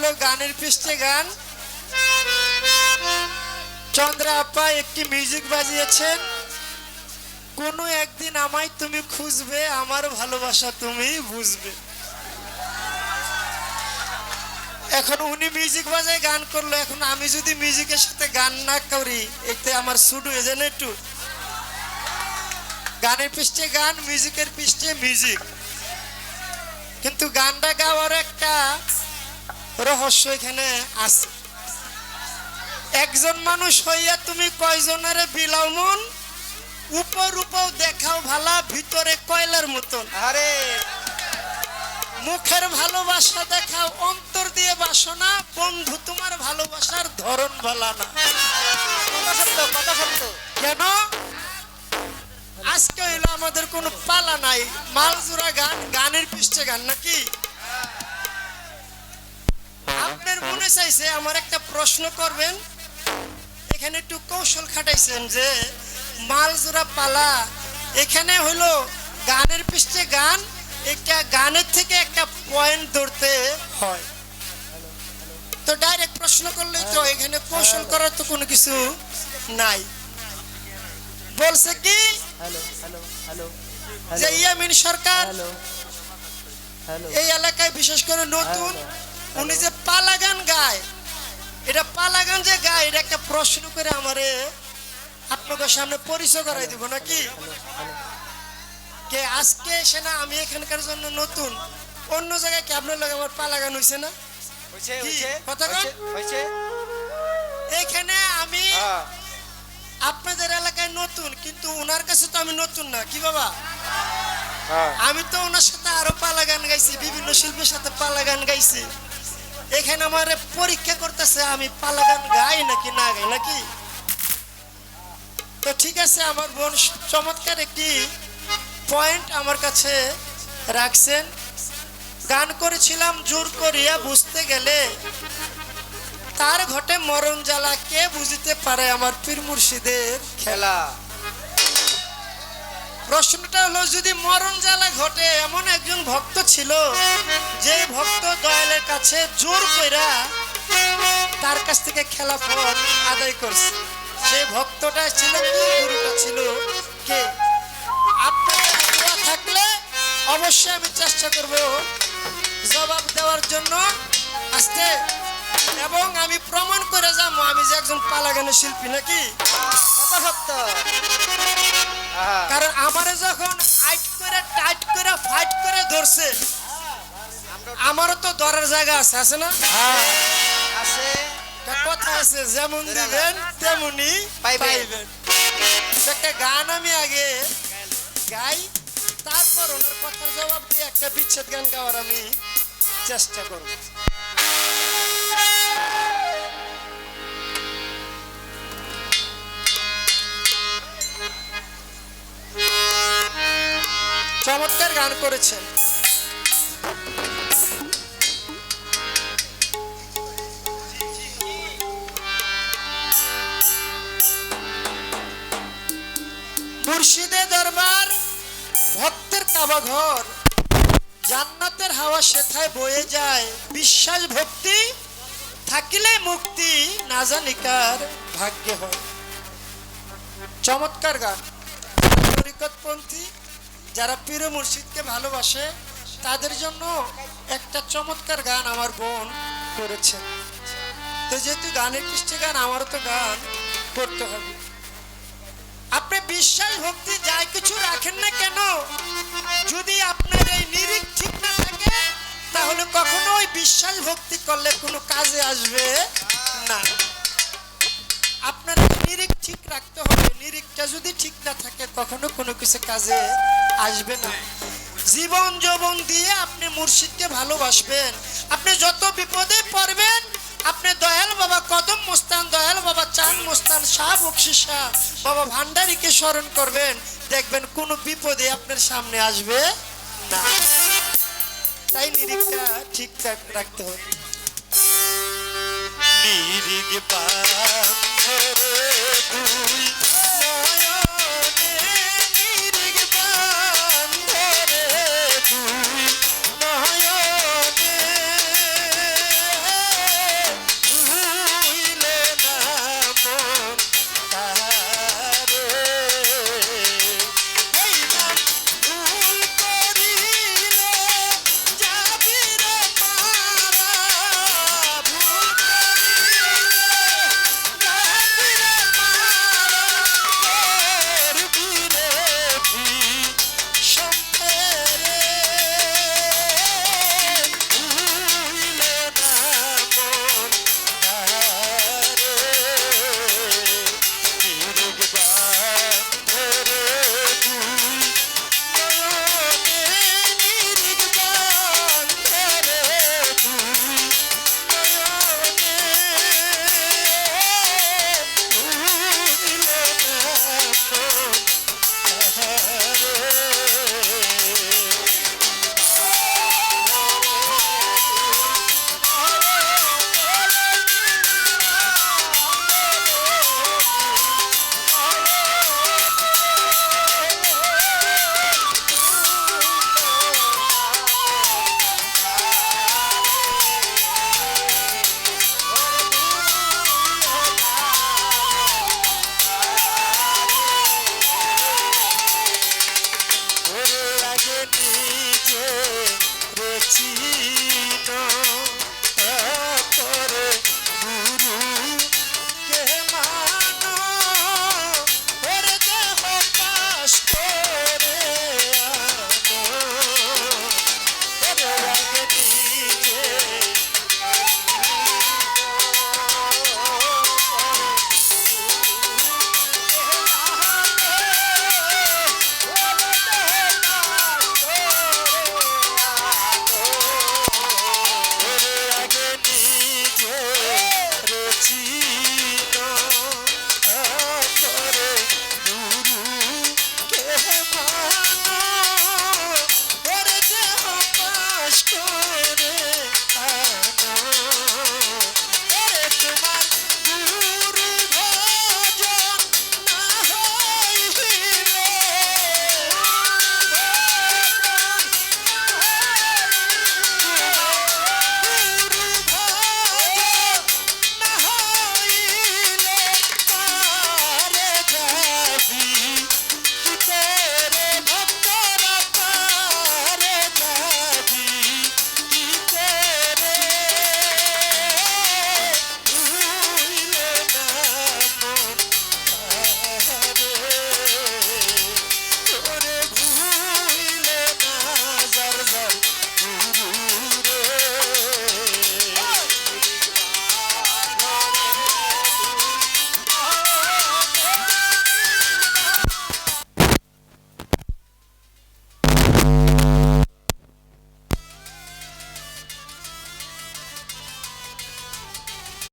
হলো গানের পৃষ্ঠে গান। চন্দ্রা আপা একটি মিউজিক বাজিয়েছেন। কোনো একদিন আমায় তুমি খুঁজবে, আমার ভালোবাসা তুমি বুঝবে। এখন উনি মিউজিক বাজায় গান করল, এখন আমি যদি মিউজিকের সাথে গান না করি, এতে আমার শুট হয়ে যায় একটু। গানের পৃষ্ঠে গান মিউজিকের পৃষ্ঠে মিউজিক কিন্তু গানটা গাওয়ার একটা রহস্য এখানে আছে। একজন মানুষ হইয়া তুমি কয়জনের বিলাও মন? উপর উপর দেখাও ভালা ভিতরে কয়লার মতন। আরে। মুখের ভালোবাসা দেখাও অন্তর দিয়ে বাসনা বন্ধু তোমার ভালোবাসার ধরন ভালা না। কেন? আজকে হইল আমাদের কোনো পালা নাই। মালজোড়া গান গানের পৃষ্ঠে গান নাকি? মনে চাইছে আমার একটা প্রশ্ন করবেন? এখানে একটু কৌশল খাটাইছেন যে মালজোড়া পালা এখানে হইল গানের পৃষ্ঠে গান একটা গানের থেকে একটা পয়েন্ট ধরতে হয়। তো ডাইরেক্ট প্রশ্ন করলেই তো এখানে কৌশল করার তো কোনো কিছু নাই। বলছে কি? হ্যালো হ্যালো হ্যালো যে ইয়ামিন সরকার এই এলাকায় বিশেষ করে নতুন উনি যে পালা গান গায় এটা পালা গান যে গায় এটা একটা প্রশ্ন করে আমারে আপনাদের সামনে পরিচয় করাই দিব নাকি? কে আজকে এসে না আমি এখানকার জন্য নতুন অন্য জায়গায় কি আপনার লাগে আমার পালা গান হয়েছে না এখানে আমি হ্যাঁ। আপনাদের এলাকায় নতুন কিন্তু ওনার কাছে তো আমি নতুন না কি বাবা? হ্যাঁ। আমি তো ওনার সাথে আরও পালা গান গাইছি বিভিন্ন শিল্পীর সাথে পালা গান গাইছি। এখানে আমার পরীক্ষা করতেছে, আমি পালা গান গাই নাকি না গাই, নাকি? তো ঠিক আছে, আমার বোন চমৎকার একটি পয়েন্ট আমার কাছে রাখছেন। গান করেছিলাম, জোর করিয়া বুঝতে গেলে তার ঘটে মরণ জ্বালা, কে বুঝিতে পারে আমার পীর মুর্শিদের খেলা? প্রশ্নটা হলো, যদি মরণ জ্বালা ঘটে, এমন একজন ভক্ত ছিল যে ভক্ত দয়ালের কাছে জোর কইরা তার কাছ থেকে খেলা ফল আদায় করছে। সেই ভক্তটা ছিল গুরুটা ছিল কে? আপনাদের দোয়া থাকলে অবশ্যই আমি চেষ্টা করব জবাব দেওয়ার জন্য। আসতে। এবং আমি প্রমাণ করে যাব, আমি যে একজন পালাগানের শিল্পী নাকি? কথা সত্য ধরছে। আমারও তো ধরার জায়গা আছে আছে না? হ্যাঁ। কথা আছে যেমন দিবেন তেমনি পাইবেন। পাইবেন। একটা গান আমি আগে গাই তারপর ওনার কথার জবাব দিয়ে একটা বিচ্ছেদ গান গাওয়ার আমি চেষ্টা করব। চমৎকার গান করেছেন। মুর্শিদে দরবার, ভক্তের কাবাঘর জান্নাতের হাওয়া সেথায় বয়ে যায়। বিশ্বাস, ভক্তি থাকিলে মুক্তি না জানিকার ভাগ্যে হয়। চমৎকার গান। তরিকতপন্থী যারা পীর মুর্শিদকে ভালোবাসে, তাদের জন্য একটা চমৎকার গান আমার বোন করেছে। তো যেহেতু গানের পৃষ্ঠে গান, আমারও তো গান করতে হবে। বিশ্বাস ভক্তি যাই কিছু রাখেন না কেন? যদি আপনার এই নিরিখ ঠিক না থাকে, তাহলে কখনো ওই বিশ্বাস ভক্তি করলে কোনো কাজে আসবে না। আপনার নিরিখ ঠিক রাখতে হবে। নিরিখটা যদি ঠিক না থাকে, কখনো কোনো কিছু কাজে আসবে না। জীবন যৌবন দিয়ে আপনি মুর্শিদকে ভালোবাসবেন। আপনি যত বিপদে পড়বেন আপনি দয়াল বাবা কদম মুস্তান, দয়াল বাবা চান মুস্তান, শাহ বকশি শাহ, বাবা ভান্ডারীকে স্মরণ করবেন। দেখবেন কোনো বিপদে আপনার সামনে আসবে না। তাই নিরিখটা ঠিকঠাক রাখতে হবে। নিরিগ বান্ধরে